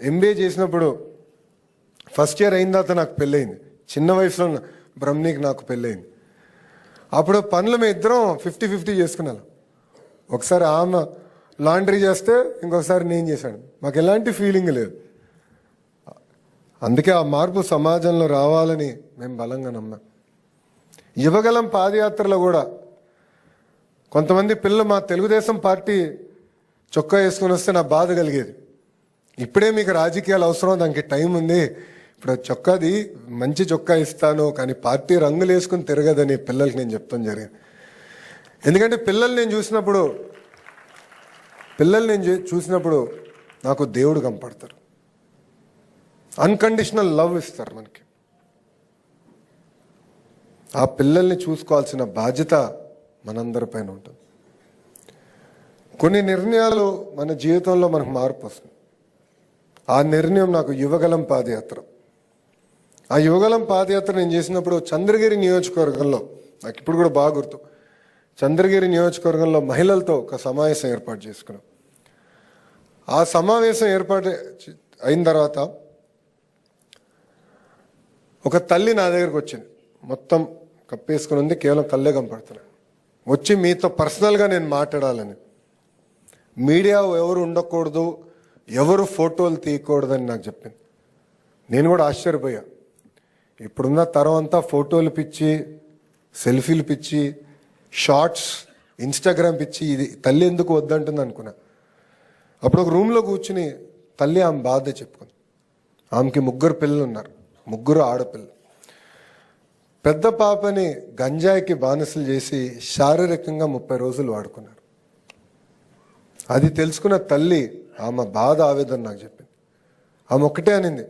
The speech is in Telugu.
ఎంబీఏ చేసినప్పుడు ఫస్ట్ ఇయర్ అయిన తర్వాత నాకు పెళ్ళయింది. చిన్న వయసులో ఉన్న బ్రహ్మణికి నాకు పెళ్ళయింది. అప్పుడు పనులు మేము ఇద్దరం ఫిఫ్టీ ఫిఫ్టీ చేసుకున్నాను ఒకసారి ఆమె లాండ్రీ చేస్తే ఇంకొకసారి నేను చేశాను. మాకు ఎలాంటి ఫీలింగ్ లేదు. అందుకే ఆ మార్పు సమాజంలో రావాలని మేము బలంగా నమ్మాం. యువగలం పాదయాత్రలో కూడా కొంతమంది పిల్లలు మా తెలుగుదేశం పార్టీ చొక్కా వేసుకుని వస్తే నా బాధ కలిగేది. ఇప్పుడే మీకు రాజకీయాలు అవసరం దానికి టైం ఉంది. ఇప్పుడు చొక్కాది మంచి చొక్కా ఇస్తాను కానీ పార్టీ రంగులు వేసుకుని తిరగదని పిల్లలకి నేను చెప్తాను జరిగింది. ఎందుకంటే పిల్లల్ని నేను చూసినప్పుడు పిల్లల్ని నేను చూసినప్పుడు నాకు దేవుడు కనపడతారు. అన్కండిషనల్ లవ్ ఇస్తారు మనకి. ఆ పిల్లల్ని చూసుకోవాల్సిన బాధ్యత మనందరిపైన ఉంటుంది. కొన్ని నిర్ణయాలు మన జీవితంలో మనకు మార్పు వస్తుంది. ఆ నిర్ణయం నాకు యువగలం పాదయాత్ర. ఆ యువగలం పాదయాత్ర నేను చేసినప్పుడు చంద్రగిరి నియోజకవర్గంలో నాకు ఇప్పుడు కూడా బాగా గుర్తు చంద్రగిరి నియోజకవర్గంలో మహిళలతో ఒక సమావేశం ఏర్పాటు చేసుకున్నాం. ఆ సమావేశం ఏర్పాటు అయిన తర్వాత ఒక తల్లి నా దగ్గరకు వచ్చింది. మొత్తం కప్పేసుకుని ఉంది కేవలం కళ్ళే కనపడుతున్నాను వచ్చి మీతో పర్సనల్గా నేను మాట్లాడాలని. మీడియా ఎవరు ఉండకూడదు ఎవరు ఫోటోలు తీయకూడదని నాకు చెప్పింది. నేను కూడా ఆశ్చర్యపోయా. ఇప్పుడున్న తరం అంతా ఫోటోలు పిచ్చి సెల్ఫీలు పిచ్చి షార్ట్స్ ఇన్స్టాగ్రామ్ పిచ్చి ఇది తల్లి ఎందుకు వద్దంటుంది అనుకున్నా. అప్పుడు ఒక రూమ్లో కూర్చుని తల్లి ఆమె బాధ చెప్పుకుంది. ఆమెకి ముగ్గురు పిల్లలు ఉన్నారు. ముగ్గురు ఆడపిల్లలు. పెద్ద పాపని గంజాయికి బానిసలు చేసి శారీరకంగా ముప్పై రోజులు వాడుకున్నారు. అది తెలుసుకున్న తల్లి ఆమె బాధ ఆవేదన నాకు చెప్పింది. ఆమె ఒక్కటే అనింది